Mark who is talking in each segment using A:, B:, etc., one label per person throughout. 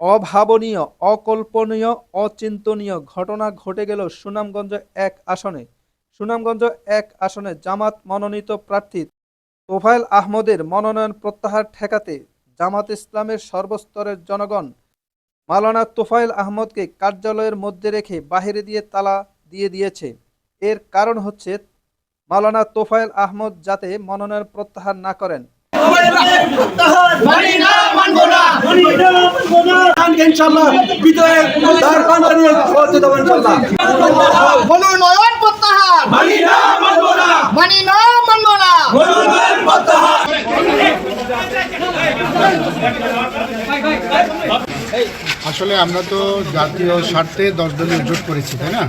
A: অভাবনীয়, অকল্পনীয়, অচিন্তনীয় ঘটনা ঘটে গেল সুনামগঞ্জ এক আসনে। সুনামগঞ্জ এক আসনে জামাত মনোনীত প্রার্থী তোফায়েল আহমদের মনোনয়ন প্রত্যাহার ঠেকাতে জামাত ইসলামের সর্বস্তরের জনগণ মালানা তোফায়েল আহমদকে কার্যালয়ের মধ্যে রেখে বাহিরে দিয়ে তালা দিয়ে দিয়েছে। এর কারণ হচ্ছে মালানা তোফায়েল আহমদ যাতে মনোনয়ন প্রত্যাহার না করেন
B: মানি না মানবো না
C: ইনশাল্লাহ বিজয়ের নিয়ে পৌঁছে দেবো ইনশাল্লাহ
B: মনোনয়ন প্রত্যাহার।
C: মানি না মানবো না।
B: মানি না মানবো না।
C: মনোনয়ন প্রত্যাহার।
D: আসলে আমরা তো জাতীয় স্বার্থে দশ দলীয় জোট করেছি তাই না?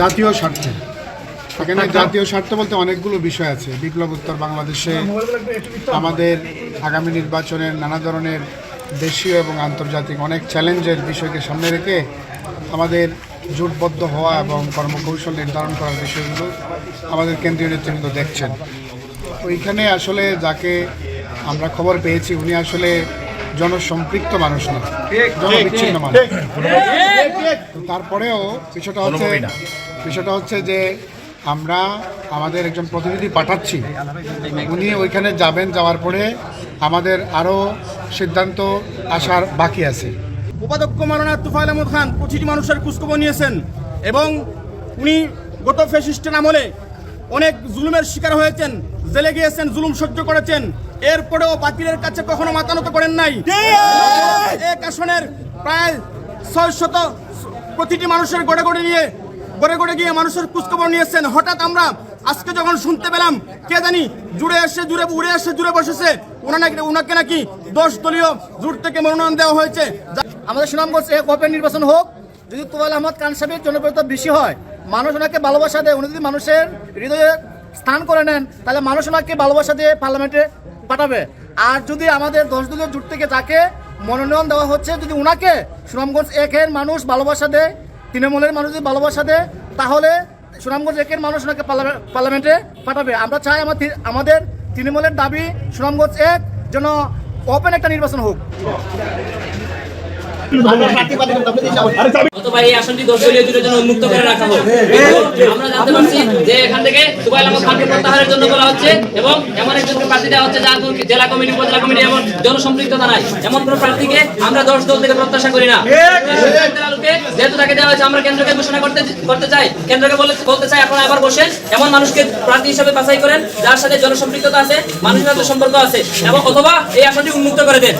D: জাতীয় স্বার্থে। এখানে জাতীয় স্বার্থ বলতে অনেকগুলো বিষয় আছে। বিপ্লব উত্তর বাংলাদেশে আমাদের আগামী নির্বাচনের নানা ধরনের দেশীয় এবং আন্তর্জাতিক অনেক চ্যালেঞ্জের বিষয়কে সামনে রেখে আমাদের জোটবদ্ধ হওয়া এবং কর্মকৌশল নির্ধারণ করার বিষয়গুলো আমাদের কেন্দ্রীয় নেতৃবৃন্দ দেখছেন। ওইখানে আসলে যাকে আমরা খবর পেয়েছি উনি আসলে জনসম্পৃক্ত মানুষ না জনবিচ্ছিন্ন মানুষ। তারপরেও বিষয়টা হচ্ছে বিষয়টা হচ্ছে যে আমরা আমাদের একজন প্রতিনিধি পাঠাচ্ছি। উনি ওইখানে যাবেন যাওয়ার পরে আমাদের আরও সিদ্ধান্ত আসার বাকি আছে।
E: উপাধ্যক্ষ মারানা তুফাইল আহমদ খান প্রতিটি মানুষের খোঁজখবর নিয়েছেন এবং উনি গত ফ্যাসিস্টের আমলে অনেক জুলুমের শিকার হয়েছেন জেলে গিয়েছেন জুলুম সহ্য করেছেন। এরপরেও বাতিলের কাছে কখনো মাতানত করেন নাই। এক আসনের প্রায় ছয় শত প্রতিটি মানুষের গড়ে গড়ে নিয়ে গড়ে গড়ে গিয়ে মানুষের খোঁজখবর নিয়েছেন। হঠাৎ আমরা আজকে যখন শুনতে পেলাম, কে জানি জুড়ে এসে, জুড়ে, উড়ে এসে, জুড়ে বসেছে ওনা নাকি ওনাকে নাকি দশ দলীয় জোট থেকে মনোনয়ন দেওয়া হয়েছে।
B: আমাদের সুনামগঞ্জ এক ওপেন নির্বাচন হোক, যদি তোয়াল আহমদ খান সাহেবের জনপ্রিয়তা বেশি হয়, মানুষ ওনাকে ভালোবাসা দেয়, উনি যদি মানুষের হৃদয়ে স্থান করে নেন, তাহলে মানুষ ওনাকে ভালোবাসা দিয়ে পার্লামেন্টে পাঠাবে। আর যদি আমাদের দশ দলীয় জোট থেকে যাকে মনোনয়ন দেওয়া হচ্ছে, যদি উনাকে সুনামগঞ্জ একের মানুষ ভালোবাসা দেয় তৃণমূলের মানুষ যদি ভালোবাসা দেয় তাহলে সুনামগঞ্জ একের মানুষ ওনাকে পার্লামে- পার্লামেন্টে পাঠাবে। আমরা চাই আমার- আমাদের তৃণমূলের দাবি সুনামগঞ্জ এক যেন ওপেন একটা নির্বাচন হোক।
F: এমন প্রত্যাশা করি দেওয়া আমরা কেন্দ্রকে করতে চাই। কেন্দ্রকে বলতে চাই আবার এমন মানুষকে প্রার্থী হিসেবে বাছাই করেন, যার সাথে জনসম্পৃক্ততা আছে, মানুষের সাথে সম্পর্ক আছে এবং অথবা এই আসনটি উন্মুক্ত করে দেন।